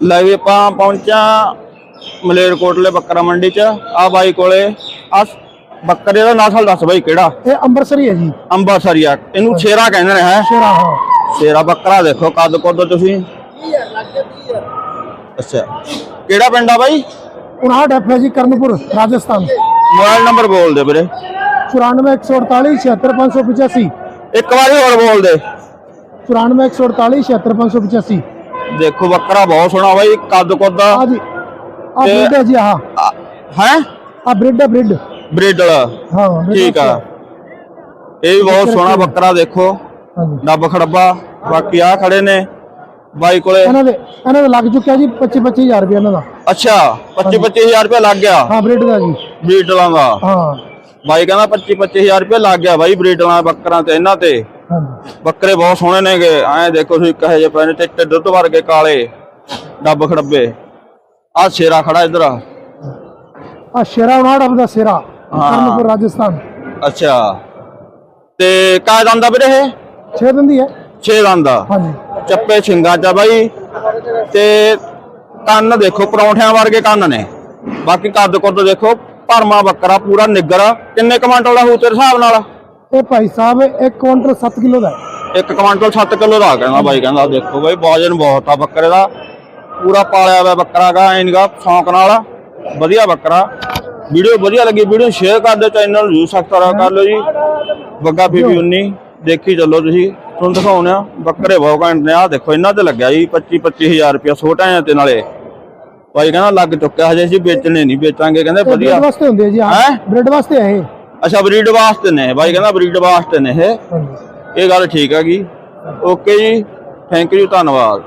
ਲੈ ਵੀ ਆਪਾਂ ਪਹੁੰਚਾ ਮਲੇਰਕੋਟਲੇ ਬੱਕਰਾ ਮੰਡੀ ਚ ਆ ਬਾਈ ਕੋਲੇ। ਆ ਬੱਕਰੇ ਦਾ ਨਸਲ ਦੱਸ ਬਾਈ ਕਿਹੜਾ? ਇਹ ਅੰਬਰਸਰੀ ਹੈ ਜੀ। ਅੰਬਾਸਰੀਆ ਇਹਨੂੰ ਛੇਰਾ ਕਹਿੰਦੇ ਨੇ ਹੈ? ਸ਼ੇਰਾ ਹਾਂ। ਛੇਰਾ ਬੱਕਰਾ ਦੇਖੋ ਕੱਦ ਕੁੱਦ ਤੁਸੀਂ। ਅੱਛਾ। ਕਿਹੜਾ ਪਿੰਡ ਆ ਬਾਈ? 59 ਐਫ ਜੀ ਕਰਨਪੁਰ ਰਾਜਸਥਾਨ। ਮੋਬਾਈਲ ਨੰਬਰ ਬੋਲ ਦੇ ਵੀਰੇ। 94 148 76585 ਇੱਕ ਵਾਰੀ ਹੋਰ ਬੋਲ ਦੇ। 94 148 76585 ਦੇਖੋ ਬੱਕਰਾ ਬਹੁਤ ਸੋਹਣਾ ਬਾਈ ਕੱਦ ਕੁੱਦ ਆ। ਜੀ। ਆ ਤੇ- ਬ੍ਰਿਡ ਹੈ ਜੀ ਆਹ। ਹੈ? ਆ ਬ੍ਰਿਡ ਹੈ ਬ੍ਰਿਡ ਬਰੀਡ ਵਾਲਾ। ਹਾਂ breed ਠੀਕ ਆ। ਇਹ ਵੀ ਬਹੁਤ ਸੋਹਣਾ ਬੱਕਰਾ ਦੇਖੋ। ਹਾਂਜੀ ਡੱਬ ਖੜੱਬਾ। ਬਾਕੀ ਆ ਖੜੇ ਨੇ। ਬਾਈ ਕੋਲੇ ਇਹਨਾਂ ਦੇ ਇਹਨਾਂ ਦਾ ਲੱਗ ਚੁੱਕਿਆ ਜੀ 25 25000 ਰੁਪਏ ਇਹਨਾਂ ਦਾ। ਅੱਛਾ 25 25000 ਰੁਪਏ ਲੱਗ ਗਿਆ। ਹਾਂ ਬ੍ਰਿਡ ਦਾ ਜੀ। ਬਰੀਡ ਵਾਲਾ ਦਾ। ਹਾਂ। ਬਾਈ ਕਹਿੰਦਾ 25 25000 ਰੁਪਏ ਲੱਗ ਗਿਆ ਬਾਈ ਬਰੀਡ ਵਾਲਾ ਬੱਕਰਾਂ ਤੇ ਇਹਨਾਂ ਤੇ। ਹਾਂਜੀ ਬੱਕਰੇ ਬਹੁਤ ਸੋਹਣੇ ਨੇਗੇ। ਐਂ ਦੇਖੋ ਤੁਸੀਂ ਕਹੇ ਜੇ ਪੈਣੇ ਤੇ ਦੁੱਧ ਵਰਗੇ ਕਾਲੇ ਡੱਬ ਖੜੱਬੇ। ਆ ਸ਼ੇਰਾ ਖੜਾ ਇਧਰ ਆ। ਸ਼ੇਰਾ 59 ਐਫ ਦਾ ਸ਼ੇਰਾ ਹਾਂ। ਕਰਨਪੁਰ ਰਾਜਸਥਾਨ। ਅੱਛਾ। ਤੇ ਕਾਹ ਦੰਦਾ ਵੀਰੇ ਇਹ? 6 ਦਿਨ ਦੀ ਹੈ। 6 ਦੰਦਾ ਹਾਂਜੀ। ਚੱਪੇ ਛਿੰਗਾ ਚ ਆ ਬਾਈ। ਤੇ ਕੰਨ ਦੇਖੋ ਪਰੌਂਠਿਆਂ ਵਰਗੇ ਕੰਨ ਨੇ। ਬਾਕੀ ਕੱਦ ਕੁੱਦ ਦੇਖੋ ਭਰਮਾ ਬੱਕਰਾ ਪੂਰਾ ਨਿੱਗਰ ਕਿੰਨੇ ਕਮਾਂਟਲ ਦਾ ਹੋਊ ਤੇਰੇ ਹਿਸਾਬ ਨਾਲ? ਇਹ ਭਾਈ ਸਾਹਿਬ 1 ਕੁਇੰਟਲ 7 ਕਿਲੋ ਦਾ। ਇੱਕ ਕਮਾਂਟਲ 7 ਕਿਲੋ ਦਾ ਕਹਿੰਦਾ ਬਾਈ ਕਹਿੰਦਾ ਦੇਖੋ ਬਾਈ ਵਜਨ ਬਹੁਤ ਆ ਬੱਕਰੇ ਦਾ। ਪੂਰਾ ਪਾਲਿਆ ਹੋਇਆ ਬੱਕਰਾ ਗਾ ਐਨਗਾ ਸ਼ੌਂਕ ਨਾਲ। ਵਧੀਆ ਬੱਕਰਾ। ਵੀਡੀਓ ਵਧੀਆ ਲੱਗੀ ਵੀਡੀਓ ਸ਼ੇਅਰ ਕਰ ਦਿਓ ਚੈਨਲ ਨੂੰ ਜਰੂਰ ਸਬਸਕ੍ਰਾਈਬ ਕਰ ਲਓ ਜੀ। ਬੱਗਾ ਬੀਬੀ 19 ਦੇਖੀ ਚੱਲੋ ਤੁਸੀਂ। ਤੁਹਾਨੂੰ ਦਿਖਾਉਂਦੇ ਆ ਬੱਕਰੇ ਬਹੁਤ ਘੈਂਟ ਨੇ ਆ। ਦੇਖੋ ਇਹਨਾਂ ਤੇ ਲੱਗਿਆ ਜੀ 25 25000 ਰੁਪਇਆ ਛੋਟਾ ਆ ਤੇ ਨਾਲੇ। ਬਾਈ ਕਹਿੰਦਾ ਲੱਗ ਚੁੱਕਿਆ ਹਜੇ ਅਸੀਂ ਵੇਚਣੇ ਨਹੀਂ ਵੇਚਾਂਗੇ ਕਹਿੰਦੇ ਵਧੀਆ। ਬ੍ਰਿਡ ਵਾਸਤੇ ਹੁੰਦੇ ਆ ਜੀ ਹੈਂ? ਬ੍ਰਿਡ ਵਾਸਤੇ ਇਹ। ਅੱਛਾ ਬਰੀਡ ਵਾਸਤੇ ਨੇ ਬਾਈ ਕਹਿੰਦਾ ਬਰੀਡ ਵਾਸਤੇ ਨੇ ਇਹ। ਇਹ ਗੱਲ ਠੀਕ ਹੈਗੀ। ਓਕੇ ਜੀ। ਥੈਂਕ ਯੂ ਧੰਨਵਾਦ।